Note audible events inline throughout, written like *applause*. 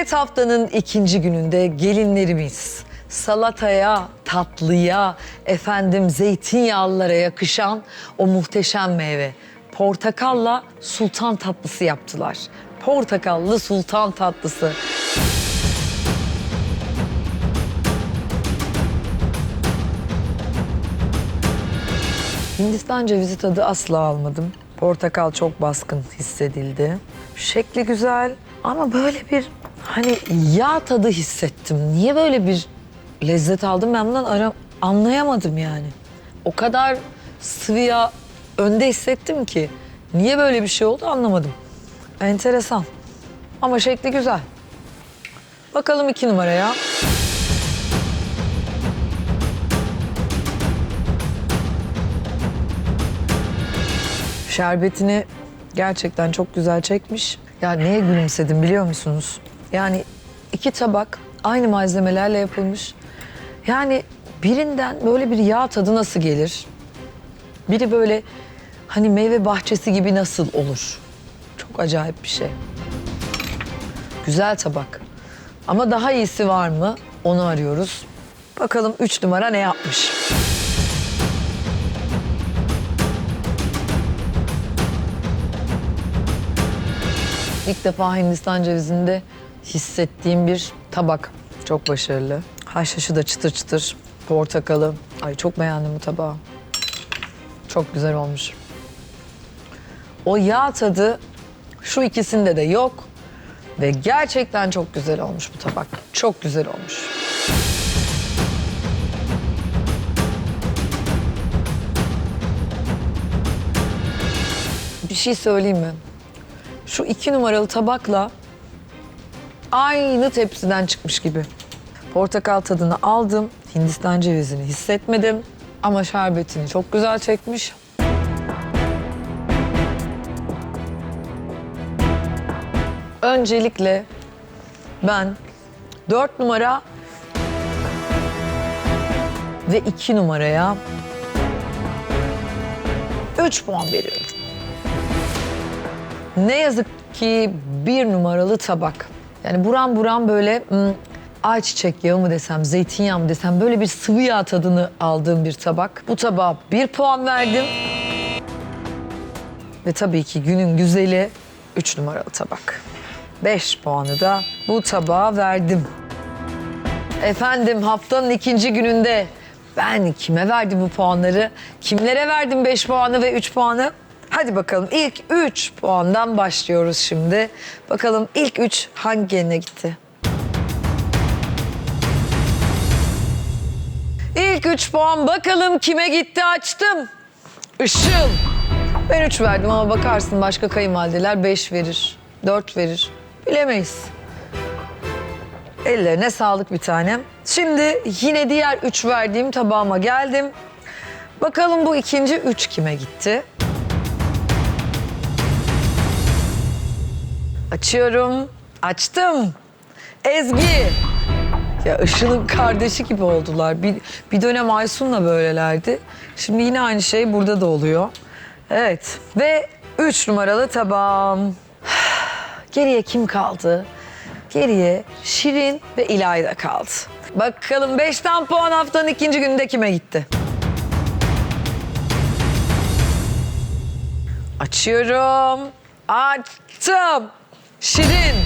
Evet haftanın ikinci gününde gelinlerimiz salataya, tatlıya, efendim zeytinyağlılara yakışan o muhteşem meyve portakalla sultan tatlısı yaptılar. Portakallı sultan tatlısı. Hindistan cevizi tadı asla almadım. Portakal çok baskın hissedildi. Şekli güzel ama böyle bir hani yağ tadı hissettim. Niye böyle bir lezzet aldım ben bundan ara, anlayamadım yani. O kadar sıvı yağ önde hissettim ki niye böyle bir şey oldu anlamadım. Enteresan ama şekli güzel. Bakalım iki numaraya. Şerbetini gerçekten çok güzel çekmiş. Ya neye gülümsedim biliyor musunuz? Yani iki tabak aynı malzemelerle yapılmış. Yani birinden böyle bir yağ tadı nasıl gelir? Biri böyle hani meyve bahçesi gibi nasıl olur? Çok acayip bir şey. Güzel tabak. Ama daha iyisi var mı? Onu arıyoruz. Bakalım üç numara ne yapmış? İlk defa Hindistan cevizinde hissettiğim bir tabak. Çok başarılı. Haşhaşı da çıtır çıtır. Portakalı. Ay çok beğendim bu tabağı. Çok güzel olmuş. O yağ tadı şu ikisinde de yok. Ve gerçekten çok güzel olmuş bu tabak. Çok güzel olmuş. Bir şey söyleyeyim mi? Şu iki numaralı tabakla aynı tepsiden çıkmış gibi. Portakal tadını aldım. Hindistan cevizini hissetmedim. Ama şerbetini çok güzel çekmiş. Öncelikle ben dört numara ve iki numaraya üç puan veriyorum. Ne yazık ki bir numaralı tabak. Yani buram buram böyle hmm, ayçiçek yağı mı desem, zeytinyağı mı desem böyle bir sıvı yağ tadını aldığım bir tabak. Bu tabağa bir puan verdim. Ve tabii ki günün güzeli üç numaralı tabak. Beş puanı da bu tabağa verdim. Efendim haftanın ikinci gününde ben kime verdim bu puanları? Kimlere verdim 5 puanı ve 3 puanı? Hadi bakalım ilk 3 puandan başlıyoruz şimdi. Bakalım ilk 3 hangi geline gitti? İlk 3 puan bakalım kime gitti açtım. Işıl. Ben 3 verdim ama bakarsın başka kayınvalideler 5 verir, 4 verir. Bilemeyiz. Ellerine sağlık bir tanem. Şimdi yine diğer üç verdiğim tabağıma geldim. Bakalım bu ikinci üç kime gitti? Açıyorum. Açtım. Ezgi. Ya Işıl'ın kardeşi gibi oldular. Bir, bir dönem Aysun'la böylelerdi. Şimdi yine aynı şey burada da oluyor. Evet. Ve üç numaralı tabağım. *sighs* Geriye kim kaldı? Geriye Şirin ve İlayda kaldı. Bakalım 5'ten puan haftanın ikinci gününde kime gitti? Açıyorum. Açtım. Şirin.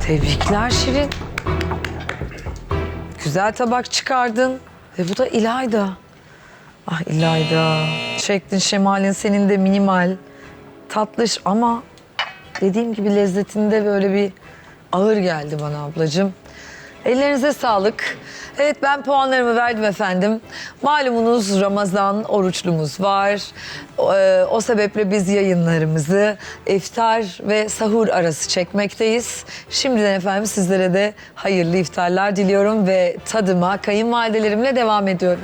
Tebrikler Şirin. Güzel tabak çıkardın. Ve bu da İlayda. Ah İlayda. Şeklin şemalin senin de minimal. Tatlış ama dediğim gibi lezzetinde böyle bir ağır geldi bana ablacığım. Ellerinize sağlık. Evet ben puanlarımı verdim efendim. Malumunuz Ramazan oruçlumuz var. O, e, o sebeple biz yayınlarımızı iftar ve sahur arası çekmekteyiz. Şimdiden efendim sizlere de hayırlı iftarlar diliyorum ve tadıma kayınvalidelerimle devam ediyorum.